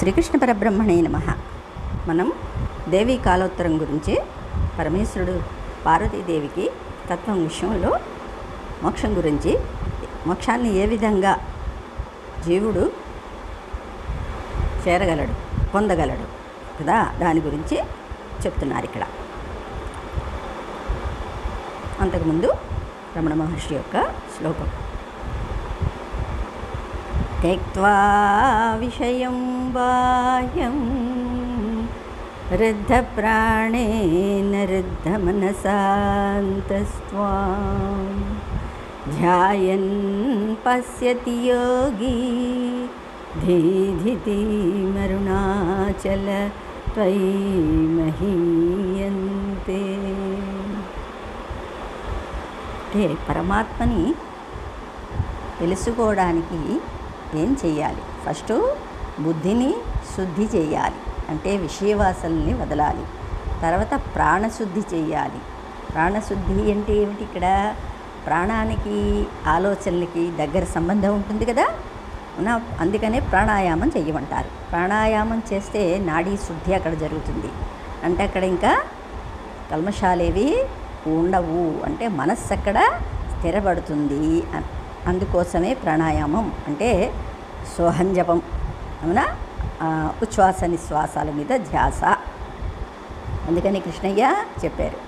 శ్రీకృష్ణ పరబ్రహ్మణే నమ. మనం దేవి కాలోత్తరం గురించి పరమేశ్వరుడు పార్వతీదేవికి తత్వం విషయంలో మోక్షం గురించి మోక్షాన్ని ఏ విధంగా జీవుడు చేరగలడు పొందగలడు కదా దాని గురించి చెప్తున్నారు ఇక్కడ. అంతకుముందు రమణ మహర్షి యొక్క శ్లోకం. त्यक्त्वा विषयं बाह्यं रुद्धप्राणेन रुद्धमनसान्तस्त्वां ध्यायन् पश्यति योगी धीधितिमरुणाचल त्वयि महीयन्ते అంటే పరమాత్మని తెలుసుకోవడానికి ఏం చేయాలి ఫస్ట్ బుద్ధిని శుద్ధి చేయాలి అంటే విషయవాసల్ని వదలాలి. తర్వాత ప్రాణశుద్ధి చేయాలి ప్రాణశుద్ధి అంటే ఏమిటి ఇక్కడ? ప్రాణానికి ఆలోచనలకి దగ్గర సంబంధం ఉంటుంది కదా? నా అందుకనే ప్రాణాయామం చేయమంటారు ప్రాణాయామం చేస్తే నాడీ శుద్ధి అక్కడ జరుగుతుంది. అంటే అక్కడ ఇంకా కల్మషాలేవి ఉండవు. అంటే మనస్సు అక్కడ స్థిరపడుతుంది. అందుకోసమే ప్రాణాయామం అంటే సోహంజపం అవునా? ఉచ్ఛ్వాస నిశ్వాసాల మీద ధ్యాస. అందుకని కృష్ణయ్య చెప్పారు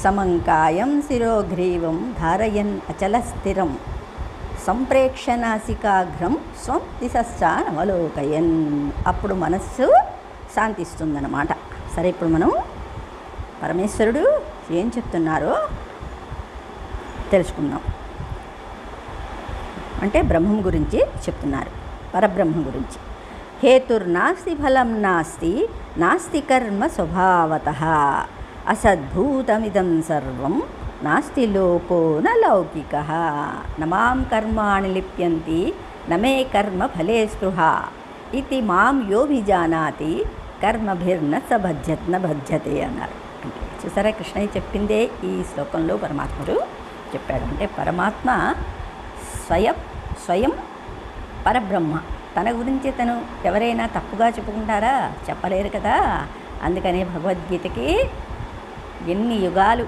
సమంకాయం శిరోగ్రీవం ధారయన్ అచల స్థిరం సంప్రేక్షనాసికాగ్రం స్వం దిశానవలోకయన్ అప్పుడు మనస్సు శాంతిస్తుందన్నమాట. సరే ఇప్పుడు మనం పరమేశ్వరుడు ఏం చెప్తున్నారో తెలుసుకుందాం. అంటే బ్రహ్మం గురించి చెప్తున్నారు. పరబ్రహ్మం గురించి. హేతుర్నాస్తి ఫలం నాస్తి నాస్తి కర్మ స్వభావత. అసద్భూతమిదం సర్వం నాస్తి లోకో న నమాం కర్మాణి లిప్యంతి నమే కర్మ ఫలే స్పృహ. ఇది మాం యోభిజానాతి కర్మభిర్న సభజ్యత్ న భజ్యతే అన్నారు. అంటే చూసారా కృష్ణయ్య చెప్పిందే ఈ శ్లోకంలో పరమాత్ముడు చెప్పాడు. అంటే పరమాత్మ స్వయం స్వయం పరబ్రహ్మ. తన గురించి తను ఎవరైనా తప్పుగా చెప్పుకుంటారా? చెప్పలేరు కదా. అందుకనే భగవద్గీతకి ఎన్ని యుగాలు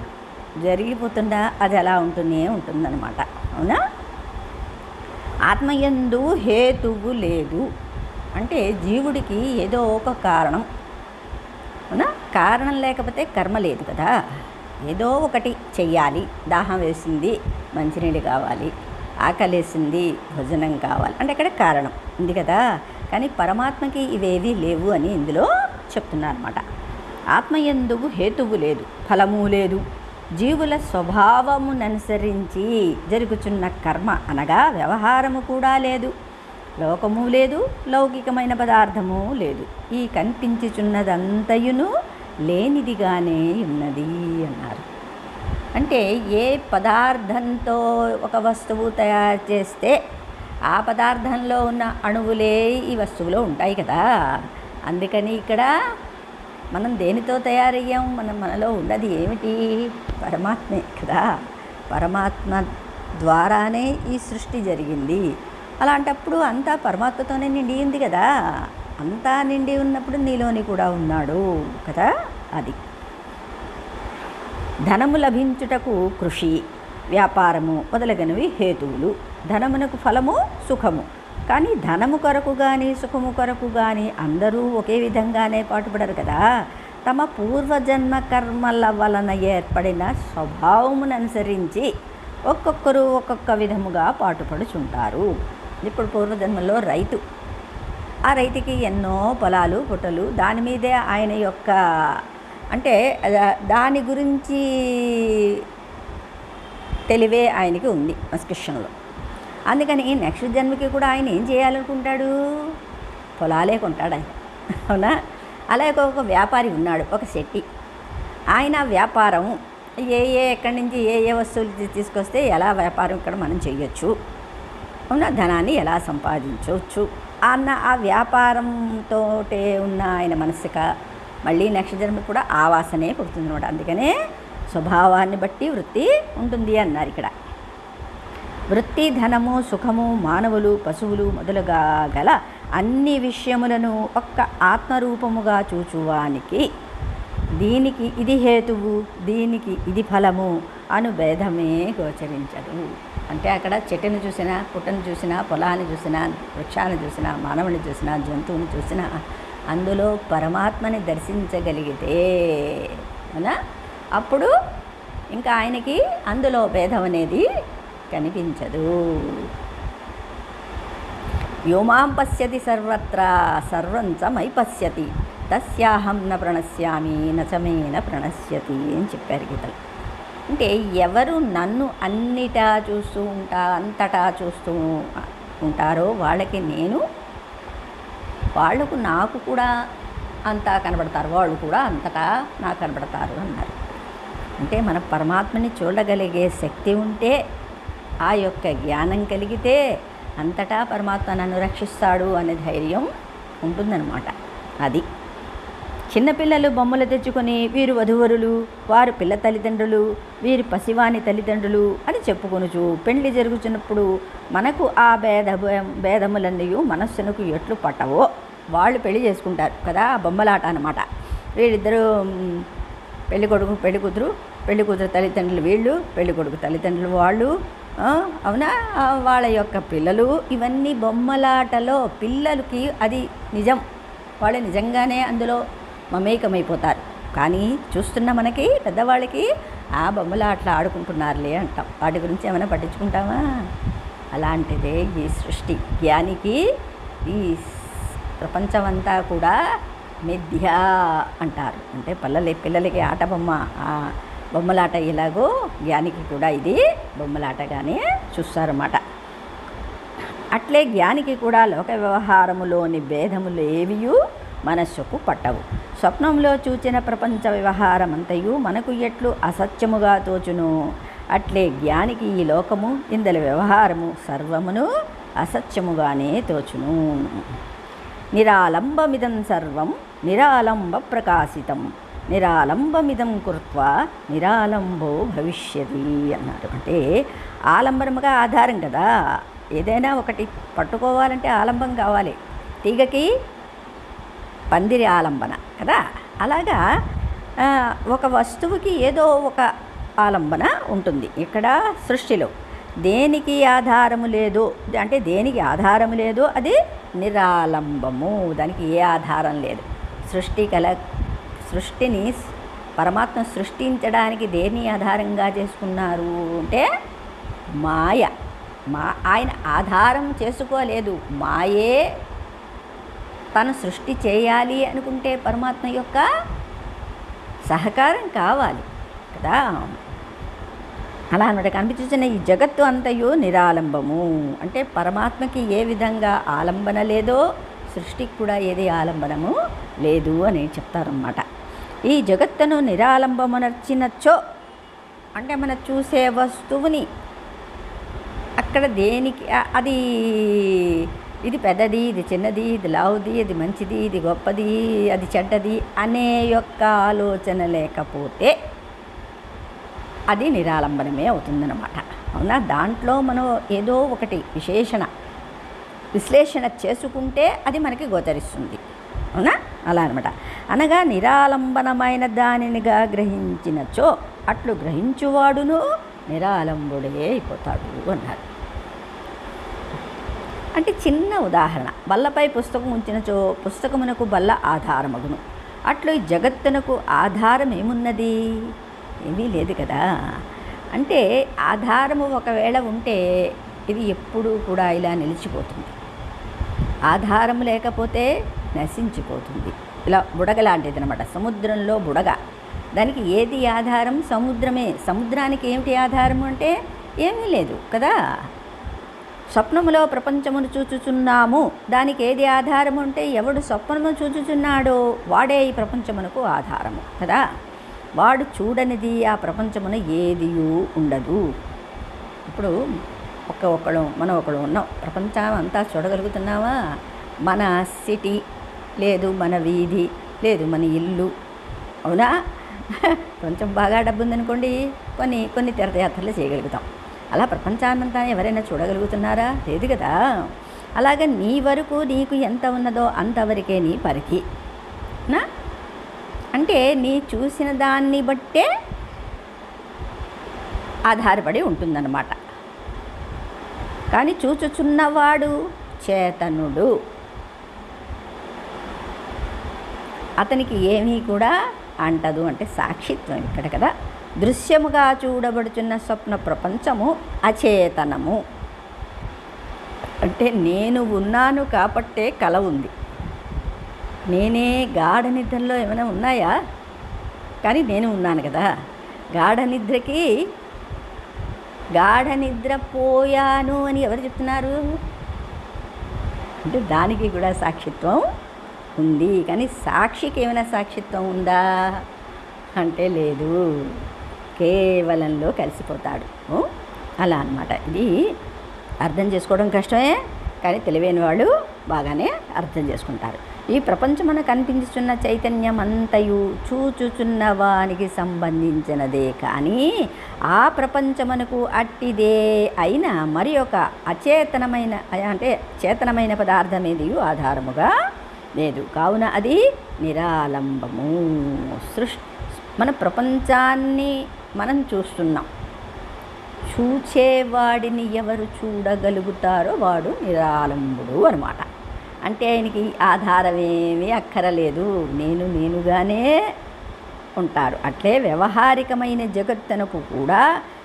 జరిగిపోతుందా అది అలా ఉంటూనే ఉంటుందన్నమాట. అవునా? ఆత్మయందు హేతువు లేదు. అంటే జీవుడికి ఏదో ఒక కారణం. అవునా? కారణం లేకపోతే కర్మ లేదు కదా. ఏదో ఒకటి చెయ్యాలి. దాహం వేసింది మంచినీళ్ళు కావాలి. ఆకలేసింది భోజనం కావాలి. అంటే ఇక్కడ కారణం. ఉంది కదా? కానీ పరమాత్మకి ఇవేవి లేవు అని ఇందులో చెప్తున్నారన్నమాట. ఆత్మయందుకు హేతువు లేదు ఫలము లేదు. జీవుల స్వభావముననుసరించి జరుగుచున్న కర్మ అనగా వ్యవహారము కూడా లేదు. లోకము లేదు లౌకికమైన పదార్థము లేదు. ఈ కనిపించుచున్నదంతయును లేనిదిగానే ఉన్నది అన్నారు. అంటే ఏ పదార్థంతో ఒక వస్తువు తయారు చేస్తే ఆ పదార్థంలో ఉన్న అణువులే ఈ వస్తువులో ఉంటాయి కదా. అందుకని ఇక్కడ మనం దేనితో తయారయ్యాం? మనం మనలో ఉన్నది ఏమిటి? పరమాత్మే కదా. పరమాత్మ ద్వారానే ఈ సృష్టి జరిగింది. అలాంటప్పుడు అంతా పరమాత్మతోనే నిండి ఉంది కదా. అంతా నిండి ఉన్నప్పుడు నీలోని కూడా ఉన్నాడు కదా అది. ధనము లభించుటకు కృషి వ్యాపారము మొదలగనవి హేతువులు. ధనమునకు ఫలము సుఖము. కానీ ధనము కొరకు కానీ సుఖము కొరకు కానీ అందరూ ఒకే విధంగానే పాటుపడరు కదా. తమ పూర్వజన్మ కర్మల వలన ఏర్పడిన స్వభావమును అనుసరించి ఒక్కొక్కరు ఒక్కొక్క విధముగా పాటుపడుచుంటారు. ఇప్పుడు పూర్వజన్మలో రైతు. ఆ రైతుకి ఎన్నో పొలాలు పుట్టలు దాని మీదే ఆయన యొక్క అంటే దాని గురించి తెలివే ఆయనకి ఉంది మస్కృష్ణంలో అందుకని నెక్స్ట్ జన్మకి కూడా ఆయన ఏం చేయాలనుకుంటాడు? పొలాలే కొంటాడు ఆయన. అవునా? అలాగే ఒక వ్యాపారి ఉన్నాడు ఒక శెట్టి. ఆయన వ్యాపారం ఏ ఏ ఎక్కడి నుంచి ఏ ఏ వస్తువులు తీసుకొస్తే ఎలా వ్యాపారం ఇక్కడ మనం చేయొచ్చు? అవునా? ధనాన్ని ఎలా సంపాదించవచ్చు అన్న ఆ వ్యాపారంతో ఉన్న ఆయన మనసుక మళ్ళీ నెక్స్ట్ జన్మ కూడా ఆ వాసనే పుడుతుంది అనమాట అందుకనే స్వభావాన్ని బట్టి వృత్తి ఉంటుంది అన్నారు ఇక్కడ. వృత్తి ధనము సుఖము మానవులు పశువులు మొదలుగా గల అన్ని విషయములను ఒక్క ఆత్మరూపముగా చూచువానికి దీనికి ఇది హేతువు దీనికి ఇది ఫలము అను భేదమే గోచరించదు. అంటే అక్కడ చెట్టుని చూసినా పుట్టను చూసినా పొలాన్ని చూసినా వృక్షాన్ని చూసినా మానవుని చూసినా జంతువుని చూసినా అందులో పరమాత్మని దర్శించగలిగితే అవునా? అప్పుడు ఇంకా ఆయనకి అందులో భేదం అనేది కనిపించదు. వ్యోమాం పశ్యతి సర్వత్రా సర్వం చ మై పశ్యతి. తస్యాహం న ప్రణశ్యామి నచమేన ప్రణశ్యతి అని చెప్పారు గీతలు. అంటే ఎవరు నన్ను అన్నిటా చూస్తూ ఉంటా అంతటా చూస్తూ ఉంటారో వాళ్ళకి నేను వాళ్ళకు నాకు కూడా అంతా కనబడతారు వాళ్ళు కూడా అంతటా నాకు కనబడతారు అన్నారు. అంటే మన పరమాత్మని చూడగలిగే శక్తి ఉంటే ఆ యొక్క జ్ఞానం కలిగితే అంతటా పరమాత్మ నన్ను రక్షిస్తాడు అనే ధైర్యం ఉంటుందన్నమాట. అది. చిన్నపిల్లలు బొమ్మలు తెచ్చుకొని వీరు వధువరులు వారు పిల్ల తల్లిదండ్రులు వీరి పసివాని తల్లిదండ్రులు అని చెప్పుకొనుచు పెళ్ళి జరుగుతున్నప్పుడు మనకు ఆ భేద భేదములన్నీ మనస్సునకు ఎట్లు పట్టవో వాళ్ళు పెళ్ళి చేసుకుంటారు కదా బొమ్మలాట అనమాట వీళ్ళిద్దరూ పెళ్ళి కొడుకు పెళ్ళి కూతురు పెళ్ళి కూతురు తల్లిదండ్రులు వీళ్ళు పెళ్ళి కొడుకు తల్లిదండ్రులు వాళ్ళు అవునా? వాళ్ళ యొక్క పిల్లలు ఇవన్నీ బొమ్మలాటలో పిల్లలకి అది నిజం. వాళ్ళు నిజంగానే అందులో మమేకమైపోతారు. కానీ చూస్తున్న మనకి పెద్దవాళ్ళకి ఆ బొమ్మలు అట్లా ఆడుకుంటున్నారులే అంటాం. వాటి గురించి ఏమైనా పట్టించుకుంటామా? అలాంటిదే ఈ సృష్టి. జ్ఞానికి ఈ ప్రపంచమంతా కూడా మెద్య అంటారు. అంటే పిల్లలి పిల్లలకి ఆట బొమ్మ ఆ బొమ్మలాట ఎలాగో జ్ఞానికి కూడా ఇది బొమ్మలాటగానే చూస్తారన్నమాట. అట్లే జ్ఞానికి కూడా లోక వ్యవహారములోని భేదములు ఏవియూ మనస్సుకు పట్టవు. స్వప్నంలో చూచిన ప్రపంచ వ్యవహారమంతయు మనకు ఎట్లు అసత్యముగా తోచును? అట్లే జ్ఞానికి ఈ లోకము ఇందల వ్యవహారము సర్వమును అసత్యముగానే తోచును. నిరాలంబమిదం సర్వం నిరాలంబ ప్రకాశితం. నిరాలంబమిదం కృత్వా నిరాలంబో భవిష్యతి అన్నారు. అంటే ఆలంబనముగా ఆధారం కదా. ఏదైనా ఒకటి పట్టుకోవాలంటే ఆలంబం కావాలి. తీగకి పందిరి ఆలంబన కదా? అలాగా ఒక వస్తువుకి ఏదో ఒక ఆలంబన ఉంటుంది ఇక్కడ సృష్టిలో. దేనికి ఆధారము లేదు? అంటే దేనికి ఆధారము లేదు? అది నిరాలంబము. దానికి ఏ ఆధారం లేదు. సృష్టి కల సృష్టిని పరమాత్మ సృష్టించడానికి దేని ఆధారంగా చేసుకున్నారు అంటే మాయ. మా ఆయన ఆధారం చేసుకోలేదు. మాయే తను సృష్టి చేయాలి అనుకుంటే పరమాత్మ యొక్క సహకారం కావాలి కదా? అలా అనమాట కనిపించిన ఈ జగత్తు అంతయు నిరాలంబము. అంటే పరమాత్మకి ఏ విధంగా ఆలంబన లేదో సృష్టికి కూడా ఏది ఆలంబనము లేదు అని చెప్తారన్నమాట. ఈ జగత్తును నిరాలంబమునర్చినచ్చో అంటే మనం చూసే వస్తువుని అక్కడ దేనికి అది ఇది పెద్దది ఇది చిన్నది ఇది లావుది ఇది మంచిది ఇది గొప్పది అది చెడ్డది అనే యొక్క ఆలోచన లేకపోతే అది నిరాలంబనమే అవుతుందన్నమాట. అవునా? దాంట్లో మనం ఏదో ఒకటి విశేషణ విశ్లేషణ చేసుకుంటే అది మనకి గోచరిస్తుంది. అవునా? అలా అనమాట అనగా నిరాలంబనమైన దానినిగా గ్రహించినచో అట్లు గ్రహించువాడును నిరాలంబుడే అయిపోతాడు అన్నారు. అంటే చిన్న ఉదాహరణ. బల్లపై పుస్తకం ఉంచినచో పుస్తకమునకు బల్ల ఆధారమగును. అట్లు ఈ జగత్తునకు ఆధారం ఏమున్నది ఏమీ లేదు కదా. అంటే ఆధారము ఒకవేళ ఉంటే ఇది ఎప్పుడూ కూడా ఇలా నిలిచిపోతుంది. ఆధారం లేకపోతే నశించిపోతుంది. ఇలా బుడగ లాంటిది అనమాట సముద్రంలో బుడగ. దానికి ఏది ఆధారం? సముద్రమే. సముద్రానికి ఏమిటి ఆధారం అంటే ఏమీ లేదు కదా. స్వప్నములో ప్రపంచమును చూచుచున్నాము. దానికి ఏది ఆధారము అంటే ఎవడు స్వప్నము చూచుచున్నాడో వాడే ఈ ప్రపంచమునకు ఆధారము. కదా? వాడు చూడనిది ఆ ప్రపంచమున ఏదియూ ఉండదు. ఇప్పుడు ఒక ఒకడు మనం ఒకడు ఉన్నాం. ప్రపంచం అంతా చూడగలుగుతున్నావా మన సిటీ లేదు మన వీధి లేదు మన ఇల్లు. అవునా? కొంచెం బాగా డబ్బు ఉందనుకోండి కొన్ని కొన్ని తీర్థయాత్రలు చేయగలుగుతాం. అలా ప్రపంచాన్నంతా ఎవరైనా చూడగలుగుతున్నారా? లేదు కదా? అలాగే నీ వరకు నీకు ఎంత ఉన్నదో అంతవరకే నీ పరిధి. నా? అంటే నీ చూసిన దాన్ని బట్టే ఆధారపడి ఉంటుందన్నమాట. కానీ చూచుచున్నవాడు చేతనుడు. అతనికి ఏమీ కూడా అంటదు. అంటే సాక్షిత్వం ఇక్కడ కదా. దృశ్యముగా చూడబడుచున్న స్వప్న ప్రపంచము అచేతనము. అంటే నేను ఉన్నాను కాబట్టే కల ఉంది. నేనే గాఢ నిద్రలో ఏమైనా ఉన్నాయా? కానీ నేను ఉన్నాను కదా. గాఢ నిద్రకి గాఢ నిద్ర పోయాను అని ఎవరు చెప్తున్నారు? అంటే దానికి కూడా సాక్షిత్వం ఉంది. కానీ సాక్షికి ఏమైనా సాక్షిత్వం ఉందా? అంటే లేదు. కేవలంలో కలిసిపోతాడు. అలా అనమాట ఇది అర్థం చేసుకోవడం కష్టమే కానీ తెలివైన వాళ్ళు బాగానే అర్థం చేసుకుంటారు. ఈ ప్రపంచమున కనిపించుచున్న చైతన్యం అంతయు చూచుచున్న వానికి సంబంధించినదే కానీ ఆ ప్రపంచమునకు అట్టిదే అయిన మరి ఒక అచేతనమైన అంటే చేతనమైన పదార్థం ఏది ఆధారముగా లేదు. కావున అది నిరాలంబము సృష్టి. మన ప్రపంచాన్ని మనం చూస్తున్నాం. చూచేవాడిని ఎవరు చూడగలుగుతారో వాడు నిరాలంబుడు అనమాట అంటే ఆయనకి ఆధారమేమీ అక్కరలేదు. నేను నేనుగానే ఉంటారు. అట్లే వ్యవహారికమైన జగత్తనకు కూడా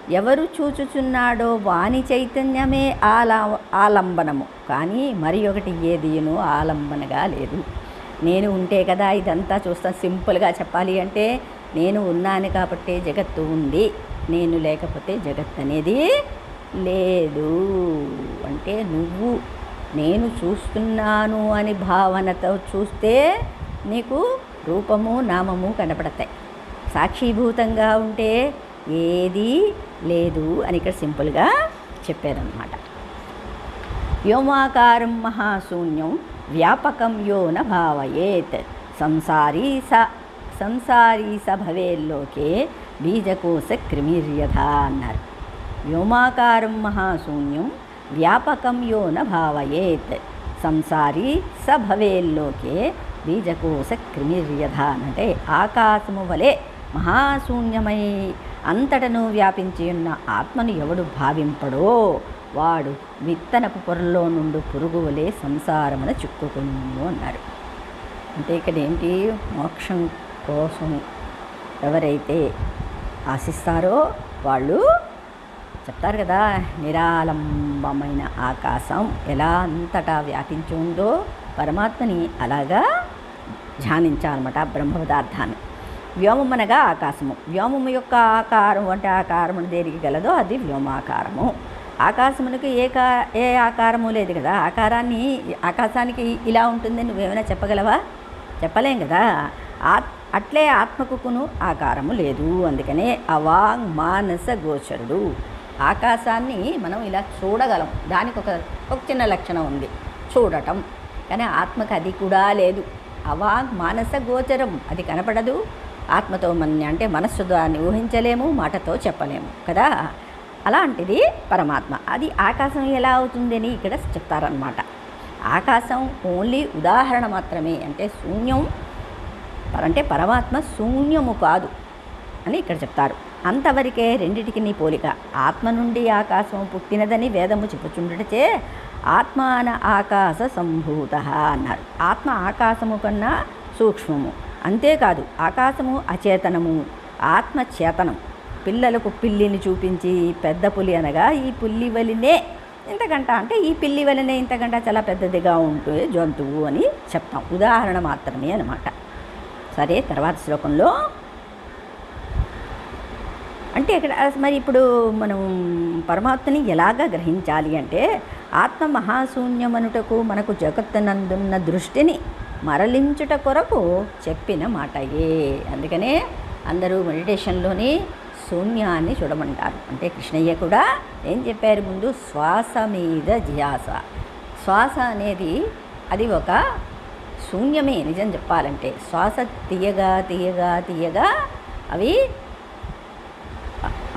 ఎవరు చూచుచున్నాడో వాని చైతన్యమే ఆలా ఆలంబనము. కానీ మరి ఒకటి ఏదియును ఆలంబనగా లేదు. నేను ఉంటే కదా ఇదంతా చూస్తాను సింపుల్గా చెప్పాలి అంటే నేను ఉన్నాను కాబట్టే జగత్తు ఉంది నేను లేకపోతే జగత్ అనేది లేదు. అంటే నువ్వు నేను చూస్తున్నాను అని భావనతో చూస్తే నీకు రూపము నామము కనపడతాయి. సాక్షీభూతంగా ఉంటే ఏది లేదు అని ఇక్కడ సింపుల్గా చెప్పారనమాట వ్యోమాకారం మహాశూన్యం వ్యాపకం యో భావయేత్ సంసారీ స సంసారీ సభవేల్లోకే బీజకోశ క్రిమిర్యథ అన్నారు. వ్యోమాకారం మహాశూన్యం వ్యాపకం యో న భావయేత్. సంసారీ సభవేల్లోకే బీజకోశ క్రిమిర్యథ అంటే ఆకాశము వలె మహాశూన్యమై. అంతటను వ్యాపించి ఉన్న ఆత్మను ఎవడు భావింపడో వాడు విత్తనపు పొరలో నుండి పురుగు వలె సంసారమున చిక్కుకును అన్నారు. అంటే ఇక్కడ ఏంటి? మోక్షం కోసం ఎవరైతే ఆశిస్తారో వాళ్ళు చెప్తారు కదా నిరాలంబమైన ఆకాశం ఎలా అంతటా వ్యాపించి ఉందో పరమాత్మని అలాగా ధ్యానించాలన్నమాట బ్రహ్మ పదార్థాన్ని వ్యోమం అనగా ఆకాశము. వ్యోమము యొక్క ఆకారం అంటే ఆకారము దేనికి గలదో అది వ్యోమాకారము. ఆకాశమునకు ఏ కా ఏ ఆకారము లేదు కదా ఆకారాన్ని ఆకాశానికి ఇలా ఉంటుందని నువ్వేమైనా చెప్పగలవా? చెప్పలేం కదా. ఆత్మ అట్లే ఆత్మకును ఆకారము లేదు. అందుకనే అవాంగ్ మానస గోచరుడు. ఆకాశాన్ని మనం ఇలా చూడగలం. దానికి ఒక ఒక చిన్న లక్షణం ఉంది. చూడటం. కానీ ఆత్మకు అది కూడా లేదు. అవాంగ్ మానస గోచరం. అది కనపడదు. ఆత్మతో మన అంటే మనస్సు దాన్ని ఊహించలేము మాటతో చెప్పలేము. కదా? అలాంటిది పరమాత్మ. అది ఆకాశం ఎలా అవుతుందని ఇక్కడ చెప్తారనమాట ఆకాశం ఓన్లీ ఉదాహరణ మాత్రమే. అంటే శూన్యం అంటే పరమాత్మ శూన్యము కాదు అని ఇక్కడ చెప్తారు. అంతవరకే రెండిటికి నీ పోలిక. ఆత్మ నుండి ఆకాశం పుట్టినదని వేదము చెప్పుచుండటచే ఆత్మాన ఆకాశ సంభూత అన్నారు. ఆత్మ ఆకాశము కన్నా సూక్ష్మము. అంతేకాదు ఆకాశము అచేతనము. ఆత్మ చేతనం. పిల్లలకు పిల్లిని చూపించి పెద్ద పులి అనగా ఈ పుల్లి వలినే ఇంతకంట అంటే ఈ పిల్లి వలనే ఇంతకంట చాలా పెద్దదిగా ఉంటుంది జంతువు అని చెప్తాం. ఉదాహరణ మాత్రమే అనమాట సరే తర్వాత శ్లోకంలో. అంటే ఇక్కడ మరి ఇప్పుడు మనం పరమాత్మని ఎలాగా గ్రహించాలి అంటే ఆత్మ మహాశూన్యమనుటకు మనకు జగత్తునందున్న దృష్టిని మరలించుట కొరకు చెప్పిన మాటయే. అందుకనే అందరూ మెడిటేషన్లోని శూన్యాన్ని చూడమంటారు. అంటే కృష్ణయ్య కూడా ఏం చెప్పారు ముందు? శ్వాస మీద ధ్యాస. శ్వాస అనేది అది ఒక శూన్యమే నిజం చెప్పాలంటే. శ్వాస తీయగా తీయగా తీయగా అవి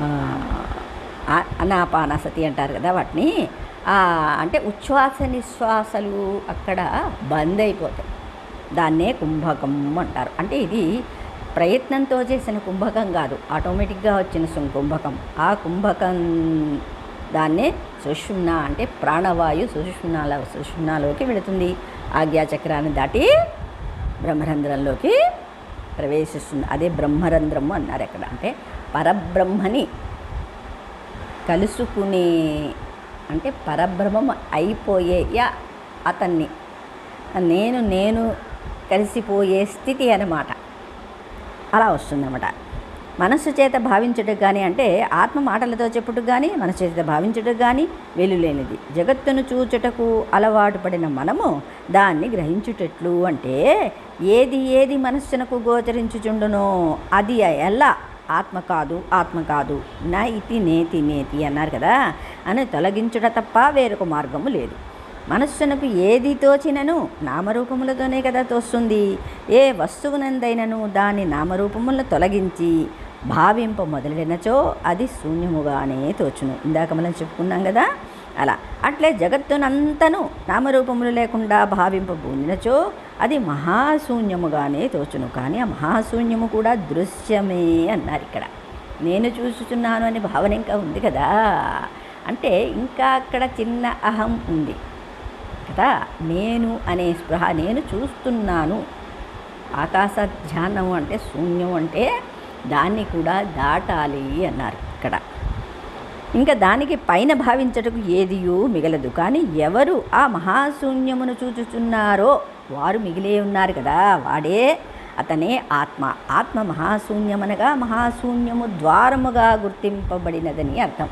ఆ, అనాపానసతి అంటారు కదా వాటిని. అంటే ఉచ్ఛ్వాస నిశ్వాసలు అక్కడ బంద్ అయిపోతాయి. దాన్నే కుంభకం అంటారు. అంటే ఇది ప్రయత్నంతో చేసిన కుంభకం కాదు. ఆటోమేటిక్గా వచ్చిన కుంభకం. ఆ కుంభకం దాన్నే సుషుమ్న అంటే ప్రాణవాయు సుషుమ్నాల సుషుమ్నాలోకి వెళుతుంది. ఆజ్ఞాచక్రాన్ని దాటి బ్రహ్మరంధ్రంలోకి ప్రవేశిస్తుంది. అదే బ్రహ్మరంధ్రము అన్నారు ఎక్కడ? అంటే పరబ్రహ్మని కలుసుకునే అంటే పరబ్రహ్మం అయిపోయే యా అతన్ని. నేను నేను కలిసిపోయే స్థితి అన్నమాట. అలా వస్తుందన్నమాట. మనస్సు చేత భావించుటకు కానీ అంటే ఆత్మ మాటలతో చెప్పుటకు కానీ మనసు చేత భావించుటకు కానీ వెలులేనిది. జగత్తును చూచుటకు అలవాటు పడిన మనము దాన్ని గ్రహించుటట్లు అంటే ఏది ఏది మనస్సునకు గోచరించుచుండునో అది ఎలా? ఆత్మ కాదు ఆత్మ కాదు నా ఇతి నేతి నేతి అన్నారు కదా. అని తొలగించుట తప్ప వేరొక మార్గము లేదు. మనస్సునకు ఏది తోచినను నామరూపములతోనే కదా తోస్తుంది. ఏ వస్తువునందైనను దాని నామరూపములను తొలగించి భావింప మొదలెడినచో అది శూన్యముగానే తోచును. ఇందాక మనం చెప్పుకున్నాం కదా? అలా. అట్లే జగత్తునంతను నామరూపములు లేకుండా భావింపబూనినచో అది మహాశూన్యముగానే తోచును. కానీ ఆ మహాశూన్యము కూడా దృశ్యమే అన్నారు ఇక్కడ. నేను చూస్తున్నాను అనే భావన ఇంకా ఉంది కదా? అంటే ఇంకా అక్కడ చిన్న అహం ఉంది కదా? నేను అనే స్పృహ నేను చూస్తున్నాను. ఆకాశ ధ్యానం అంటే శూన్యం అంటే దాన్ని కూడా దాటాలి అన్నారు ఇక్కడ. ఇంకా దానికి పైన భావించటకు ఏదియూ మిగలదు. కానీ ఎవరు ఆ మహాశూన్యమును చూచుచున్నారో వారు మిగిలే ఉన్నారు కదా. వాడే అతనే ఆత్మ. ఆత్మ మహాశూన్యమనగా మహాశూన్యము ద్వారముగా గుర్తింపబడినదని అర్థం.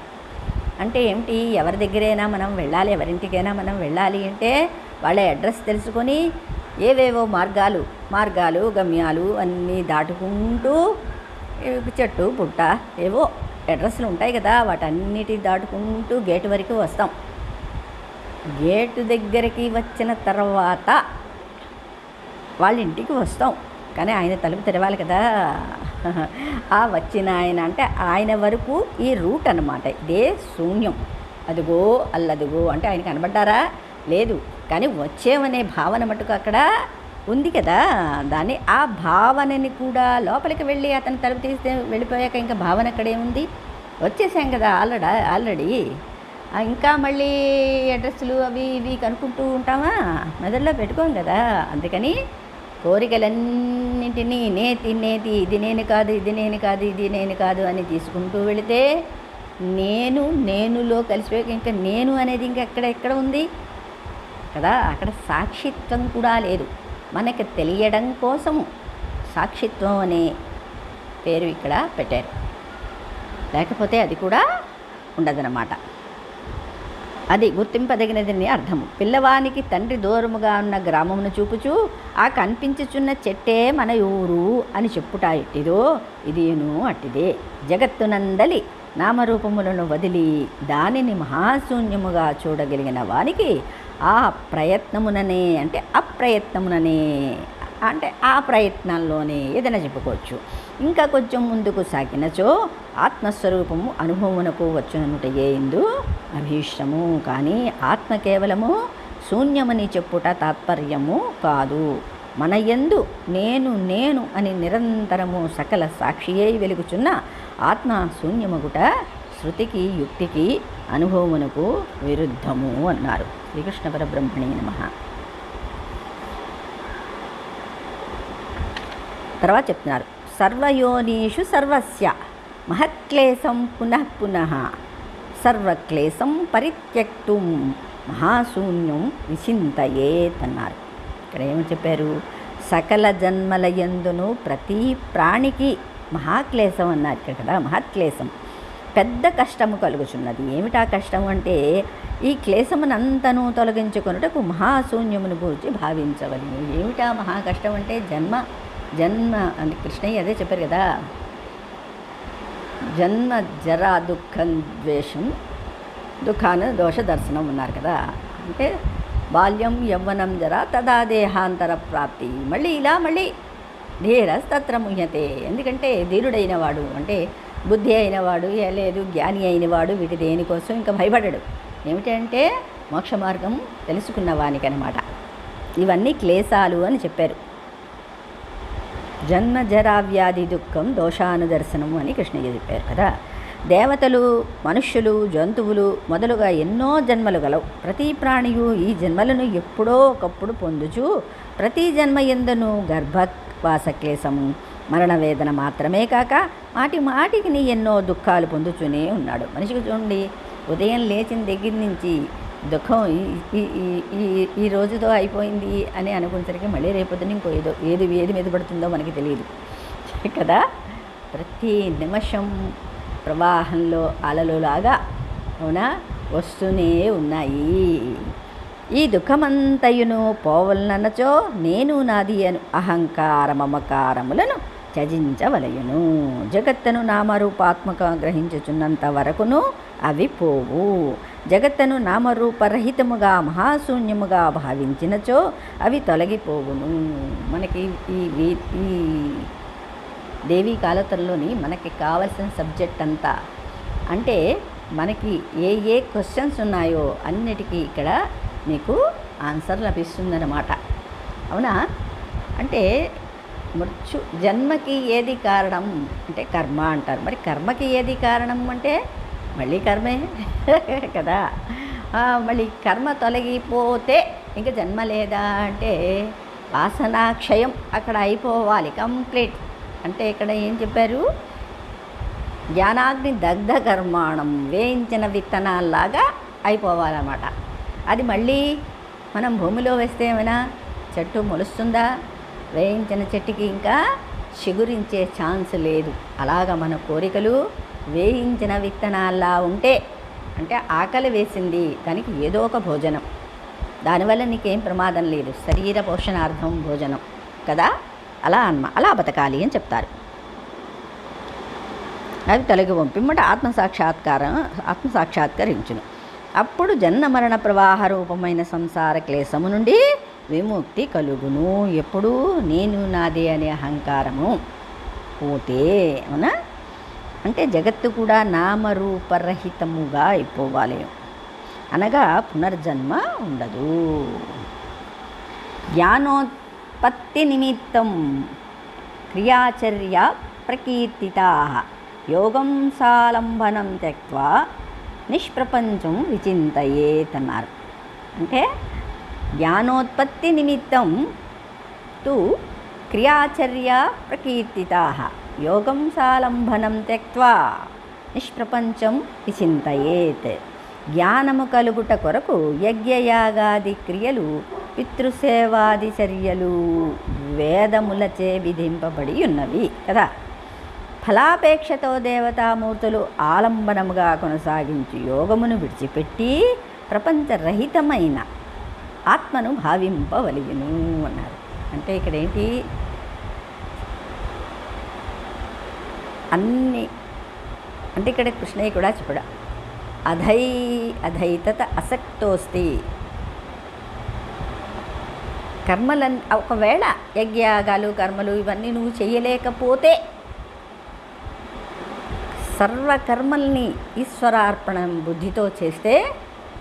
అంటే ఏమిటి? ఎవరి దగ్గరైనా మనం వెళ్ళాలి ఎవరింటికైనా మనం వెళ్ళాలి అంటే వాళ్ళ అడ్రస్ తెలుసుకొని ఏవేవో మార్గాలు మార్గాలు గమ్యాలు అన్నీ దాటుకుంటూ చెట్టు పుట్ట ఏవో అడ్రస్లు ఉంటాయి కదా వాటన్నిటి దాటుకుంటూ గేటు వరకు వస్తాం. గేటు దగ్గరికి వచ్చిన తర్వాత వాళ్ళ ఇంటికి వస్తాం. కానీ ఆయన తలుపు తెరవాలి కదా. ఆ వచ్చిన ఆయన అంటే ఆయన వరకు ఈ రూట్ అన్నమాట. ఇదే శూన్యం. అదిగో అల్లదిగో అంటే ఆయన కనబడ్డారా? లేదు. కానీ వచ్చేవనే భావన మటుకు అక్కడ ఉంది కదా. దాన్ని ఆ భావనని కూడా లోపలికి వెళ్ళి అతను తలుపు తీస్తే వెళ్ళిపోయాక ఇంకా భావన అక్కడే ఉంది. వచ్చేసాం కదా ఆల్రెడీ ఆల్రెడీ. ఇంకా మళ్ళీ అడ్రస్లు అవి ఇవి కనుక్కుంటూ ఉంటామా? మెదడులో పెట్టుకోం కదా. అందుకని కోరికలన్నింటినీ నేతి నేతి ఇది నేను కాదు ఇది నేను కాదు ఇది నేను కాదు అని తీసుకుంటూ వెళితే నేను నేనులో కలిసిపోయాక ఇంకా నేను అనేది ఇంకా ఎక్కడ ఎక్కడ ఉంది? కదా అక్కడ సాక్షిత్వం కూడా లేదు. మనకి తెలియడం కోసము సాక్షిత్వం అనే పేరు ఇక్కడ పెట్టారు. లేకపోతే అది కూడా ఉండదన్నమాట. అది గుర్తింపదగినదని అర్థము. పిల్లవానికి తండ్రి దూరముగా ఉన్న గ్రామమును చూపుచూ ఆ కనిపించుచున్న చెట్టే మన ఊరు అని చెప్పుట ఎట్టిదో ఇదేను అట్టిదే. జగత్తునందలి నామరూపములను వదిలి దానిని మహాశూన్యముగా చూడగలిగిన వానికి ఆ ప్రయత్నముననే అంటే అప్రయత్నముననే అంటే ఆ ప్రయత్నంలోనే ఏదైనా చెప్పుకోవచ్చు. ఇంకా కొంచెం ముందుకు సాగినచో ఆత్మస్వరూపము అనుభవమునకు వచ్చుననుటయే ఇందు అభీష్టము. కానీ ఆత్మ కేవలము శూన్యమని చెప్పుట తాత్పర్యము కాదు. మన ఎందు నేను నేను అని నిరంతరము సకల సాక్షియే వెలుగుచున్న ఆత్మ శూన్యమగుట శృతికి యుక్తికి అనుభవమునకు విరుద్ధము అన్నారు. శ్రీకృష్ణ పరబ్రహ్మణే నమ. తర్వాత చెప్తున్నారు. సర్వయోనీషు సర్వస్య మహత్క్లేశం పునః పునః సర్వక్లేశం పరిత్యక్తుం మహాశూన్యం విచింతయేత్ అన్నారు. ఇక్కడ ఏమని చెప్పారు? సకల జన్మల ప్రతి ప్రాణికి మహాక్లేశం అన్నారు ఇక్కడ కదా మహాక్లేశం. పెద్ద కష్టము కలుగుచున్నది. ఏమిటా కష్టం అంటే ఈ క్లేశమునంతను తొలగించుకొనుటకు మహాశూన్యమును గూర్చి భావించవలను. ఏమిటా మహా కష్టం అంటే జన్మ జన్మ అంటే కృష్ణయ్య అదే చెప్పారు కదా. జన్మ జరా దుఃఖం ద్వేషం దుఃఖాన దోష దర్శనం ఉన్నారు కదా. అంటే బాల్యం యవ్వనం జరా తదా దేహాంతర ప్రాప్తి. మళ్ళీ ఇలా మళ్ళీ ధీరస్తత్రముహ్యతే ఎందుకంటే ధీరుడైన వాడు అంటే బుద్ధి అయినవాడు లేదు జ్ఞాని అయినవాడు వీటి దేనికోసం ఇంకా భయపడడు. ఏమిటంటే మోక్ష మార్గం తెలుసుకున్న వానికనమాట. ఇవన్నీ క్లేశాలు అని చెప్పారు. జన్మ జరా వ్యాధి దుఃఖం దోషానుదర్శనం అని కృష్ణయ్య చెప్పారు కదా. దేవతలు మనుష్యులు జంతువులు మొదలుగా ఎన్నో జన్మలు గలవు. ప్రతి ప్రాణియు ఈ జన్మలను ఎప్పుడో ఒకప్పుడు పొందుచు ప్రతి జన్మ ఎందును గర్భవాసక్లేశము మరణ వేదన మాత్రమే కాక మాటి మాటికి నీ ఎన్నో దుఃఖాలు పొందుతూనే ఉన్నాడు. మనిషికి చూడండి ఉదయం లేచిన దగ్గర నుంచి దుఃఖం ఈ- ఈ ఈ రోజుతో అయిపోయింది అని అనుకునేసరికి మళ్ళీ రేపొద్దున ఇంకో ఏదో ఏది ఏది మీద పడుతుందో మనకి తెలియదు. కదా? ప్రతి నిమిషం ప్రవాహంలో అలలులాగా అవునా? వస్తూనే ఉన్నాయి. ఈ దుఃఖమంతయును పోవలనచో నేను నాది అను అహంకార మమకారములను త్యజించవలయును. జగత్తను నామరూపాత్మక గ్రహించుచున్నంత వరకును అవి పోవు. జగత్తను నామరూపరహితముగా మహాశూన్యముగా భావించినచో అవి తొలగిపోవును. మనకి ఈ ఈ దేవీ కాలతల్లోని మనకి కావలసిన సబ్జెక్ట్ అంతా. అంటే మనకి ఏ ఏ క్వశ్చన్స్ ఉన్నాయో అన్నిటికీ ఇక్కడ మీకు ఆన్సర్ లభిస్తుందన్నమాట. అవునా? అంటే మృత్యు జన్మకి ఏది కారణం? అంటే కర్మ అంటారు. మరి కర్మకి ఏది కారణం అంటే మళ్ళీ కర్మే కదా? మళ్ళీ కర్మ తొలగిపోతే ఇంకా జన్మ లేదా అంటే వాసనాక్షయం అక్కడ అయిపోవాలి కంప్లీట్. అంటే ఇక్కడ ఏం చెప్పారు? జ్ఞానాగ్ని దగ్ధ కర్మాణం వేయించిన విత్తనాల్లాగా అయిపోవాలన్నమాట. అది మళ్ళీ మనం భూమిలో వేస్తే ఏమైనా చెట్టు మొలుస్తుందా? వేయించిన చెట్టుకి ఇంకా చిగురించే ఛాన్స్ లేదు. అలాగ మన కోరికలు వేయించిన విత్తనాల్లా ఉంటే అంటే ఆకలి వేసింది దానికి ఏదో ఒక భోజనం. దానివల్ల నీకేం ప్రమాదం లేదు. శరీర పోషణార్థం భోజనం. కదా? అలా అన్మ అలా బతకాలి అని చెప్తారు. అవి తొలగి పంపిమ్మట ఆత్మసాక్షాత్కారం ఆత్మసాక్షాత్కరించును. అప్పుడు జన్మ మరణ ప్రవాహ రూపమైన సంసార క్లేశము నుండి విముక్తి కలుగును. ఎప్పుడు నేను నాదే అనే అహంకారము పోతే అవునా? అంటే జగత్తు కూడా నామరూపరహితముగా అయిపోవాలి. అనగా పునర్జన్మ ఉండదు. జ్ఞానోత్ నిమిత్తం. క్రియాచర్య ప్రకీర్తితా. యోగం సాలంబనం త్యక్వా. నిష్ప్రపంచం విచింతయేత్ అన్నారు అంటే జ్ఞానోత్పత్తి నిమిత్తం తు క్రియాచర్య ప్రకీర్తితా. యోగం సాలంబనం త్యక్వా. నిష్ప్రపంచం విచింతయేత్. జ్ఞానము కలుగుట కొరకు యజ్ఞయాగాది క్రియలు పితృసేవాది చర్యలు వేదములచే విధింపబడి ఉన్నవి కదా? ఫలాపేక్షతో దేవతామూర్తులు ఆలంబనముగా కొనసాగించి యోగమును విడిచిపెట్టి ప్రపంచరహితమైన ఆత్మను భావింపవలిగిను అన్నారు. అంటే ఇక్కడ ఏంటి అన్ని అంటే ఇక్కడ కృష్ణయ్య కూడా చెప్పడా అధై అధైతత అసక్తోస్తి కర్మలన్ ఒకవేళ యజ్ఞయాగాలు కర్మలు ఇవన్నీ నువ్వు చేయలేకపోతే సర్వకర్మల్ని ఈశ్వరార్పణం బుద్ధితో చేస్తే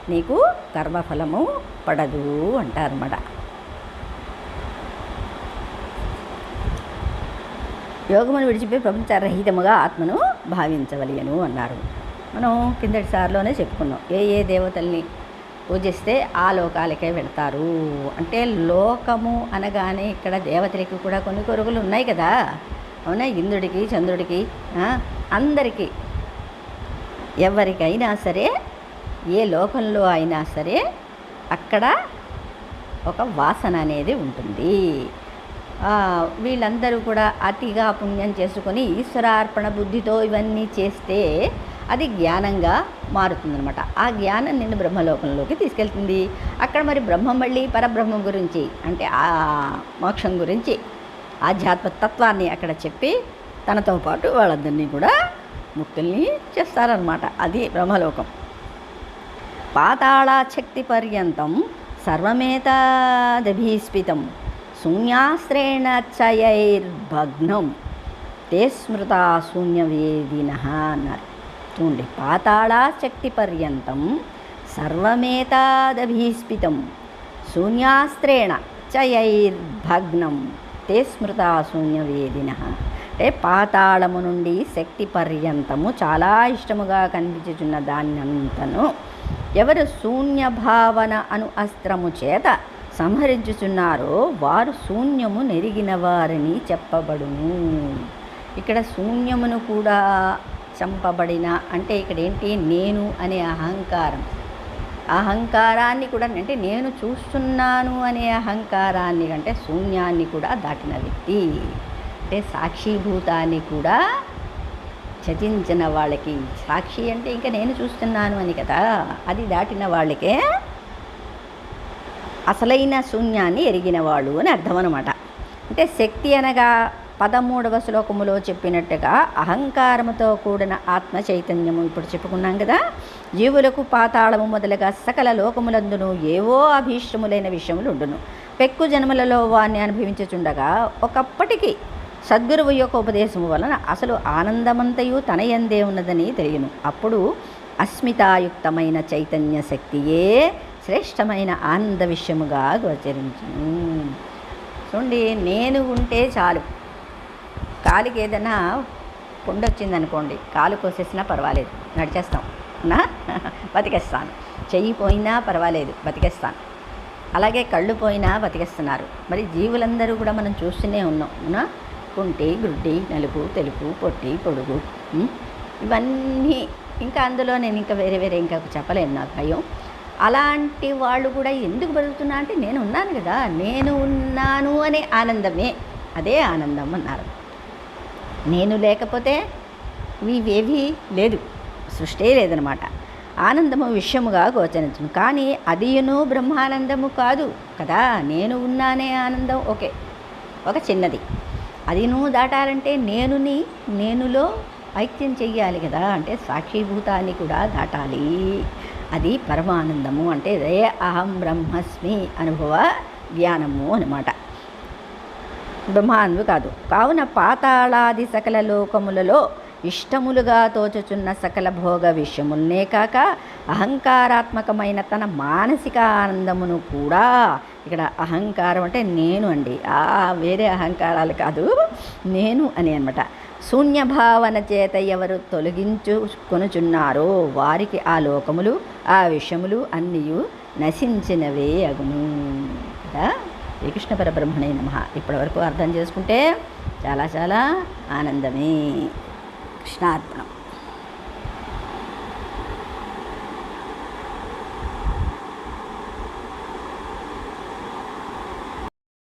నీకు కర్మఫలము పడదు అంటారన్నమాట. యోగమును విడిచిపోయి ప్రపంచరహితముగా ఆత్మను భావించవలయను అన్నారు. మనం కిందటి సార్లోనే చెప్పుకున్నాం. ఏ ఏ దేవతల్ని పూజిస్తే ఆ లోకాలకే వెళ్తారు. అంటే లోకము అనగానే ఇక్కడ దేవతలకి కూడా కొన్ని కొరుగులు ఉన్నాయి కదా. అవునా? ఇంద్రుడికి చంద్రుడికి అందరికీ. ఎవరికైనా సరే ఏ లోకంలో అయినా సరే అక్కడ ఒక వాసన అనేది ఉంటుంది. వీళ్ళందరూ కూడా అతిగా పుణ్యం చేసుకొని ఈశ్వరార్పణ బుద్ధితో ఇవన్నీ చేస్తే అది జ్ఞానంగా మారుతుందనమాట ఆ జ్ఞానం నిన్ను బ్రహ్మలోకంలోకి తీసుకెళ్తుంది. అక్కడ మరి బ్రహ్మం మళ్ళీ పరబ్రహ్మం గురించి అంటే ఆ మోక్షం గురించి ఆధ్యాత్మ తత్వాన్ని అక్కడ చెప్పి తనతో పాటు వాళ్ళందరినీ కూడా ముక్తుల్ని చేస్తారనమాట అది బ్రహ్మలోకం. పాతాళాశక్తి పర్యంతం సర్వమేతాదభీస్పితం శూన్యాస్త్రేణ చయైర్భగ్నం. తే స్మృతా శూన్యవేదిన అన్నారు. చూడండి పాతాళాశక్తి పర్యంతం సర్వమేతాదభీస్పితం శూన్యాస్త్రేణ చయైర్భగ్నం. తే స్మృతా శూన్యవేదిన. అంటే పాతాళము నుండి శక్తి పర్యంతము చాలా ఇష్టముగా కనిపించుచున్న దాన్నంతను ఎవరు శూన్య భావన అను అస్త్రము చేత సంహరించుచున్నారో వారు శూన్యము నెరిగిన వారని చెప్పబడును. ఇక్కడ శూన్యమును కూడా చంపబడిన అంటే ఇక్కడ ఏంటి నేను అనే అహంకారం. అహంకారాన్ని కూడా అంటే నేను చూస్తున్నాను అనే అహంకారాన్ని అంటే శూన్యాన్ని కూడా దాటిన వ్యక్తి. అంటే సాక్షిభూతాన్ని కూడా చతించిన వాళ్ళకి. సాక్షి అంటే ఇంకా నేను చూస్తున్నాను అని కదా? అది దాటిన వాళ్ళకే అసలైన శూన్యాన్ని ఎరిగిన వాళ్ళు అని అర్థం అనమాట అంటే శక్తి అనగా పదమూడవ శ్లోకములో చెప్పినట్టుగా అహంకారముతో కూడిన ఆత్మ చైతన్యము ఇప్పుడు చెప్పుకున్నాం కదా. జీవులకు పాతాళము మొదలుగా సకల లోకములందును ఏవో అభీష్టములైన విషయములు ఉండును పెక్కు జన్మలలో వాణ్ణి అనుభవించుచుండగా ఒకప్పటికి సద్గురువు యొక్క ఉపదేశము వలన అసలు ఆనందమంతయు తన ఎందే ఉన్నదని తెలియను. అప్పుడు అస్మితాయుక్తమైన చైతన్య శక్తియే శ్రేష్టమైన ఆనంద విషయముగా గోచరించును. చూడండి నేను ఉంటే చాలు. కాలికి ఏదైనా పుండు వచ్చిందనుకోండి కాలు కోసేసినా పర్వాలేదు నడిచేస్తాం. నా? బతికేస్తాను. చెయ్యి పోయినా పర్వాలేదు బతికేస్తాను. అలాగే కళ్ళు పోయినా బతికేస్తున్నారు. మరి జీవులందరూ కూడా మనం చూస్తూనే ఉన్నాం. నా కుంటి గుడ్డి నలుపు తెలుపు పొట్టి పొడుగు ఇవన్నీ ఇంకా అందులో నేను ఇంకా వేరే వేరే ఇంకా చెప్పలేను నాకు భయం. అలాంటి వాళ్ళు కూడా ఎందుకు బతుకుతున్నా అంటే నేను ఉన్నాను కదా నేను ఉన్నాను అనే ఆనందమే. అదే ఆనందం అన్నారు. నేను లేకపోతే ఇవేవి లేదు సృష్టే లేదనమాట. ఆనందము విషయముగా గోచరించును. కానీ అదియును బ్రహ్మానందము కాదు కదా? నేను ఉన్నానే ఆనందం. ఓకే. ఒక చిన్నది. అదిను దాటాలంటే నేనుని నేనులో ఐక్యం చెయ్యాలి కదా? అంటే సాక్షిభూతాన్ని కూడా దాటాలి. అది పరమానందము అంటే రే అహం బ్రహ్మస్మి అనుభవ జ్ఞానము అనమాట. బ్రహ్మాన్వి కాదు. కావున పాతాళాది సకల లోకములలో ఇష్టములుగా తోచుచున్న సకల భోగ విషయములనే కాక అహంకారాత్మకమైన తన మానసిక ఆనందమును కూడా ఇక్కడ అహంకారం అంటే నేను అండి. ఆ వేరే అహంకారాలు కాదు. నేను అని అనమాట శూన్యభావన చేత ఎవరు తొలగించుకొనుచున్నారో వారికి ఆ లోకములు ఆ విషయములు అన్నీ నశించినవే అగును. కదా? శ్రీకృష్ణ పరబ్రహ్మణే నమ. ఇప్పటివరకు అర్థం చేసుకుంటే చాలా చాలా ఆనందమే. కృష్ణార్పణం.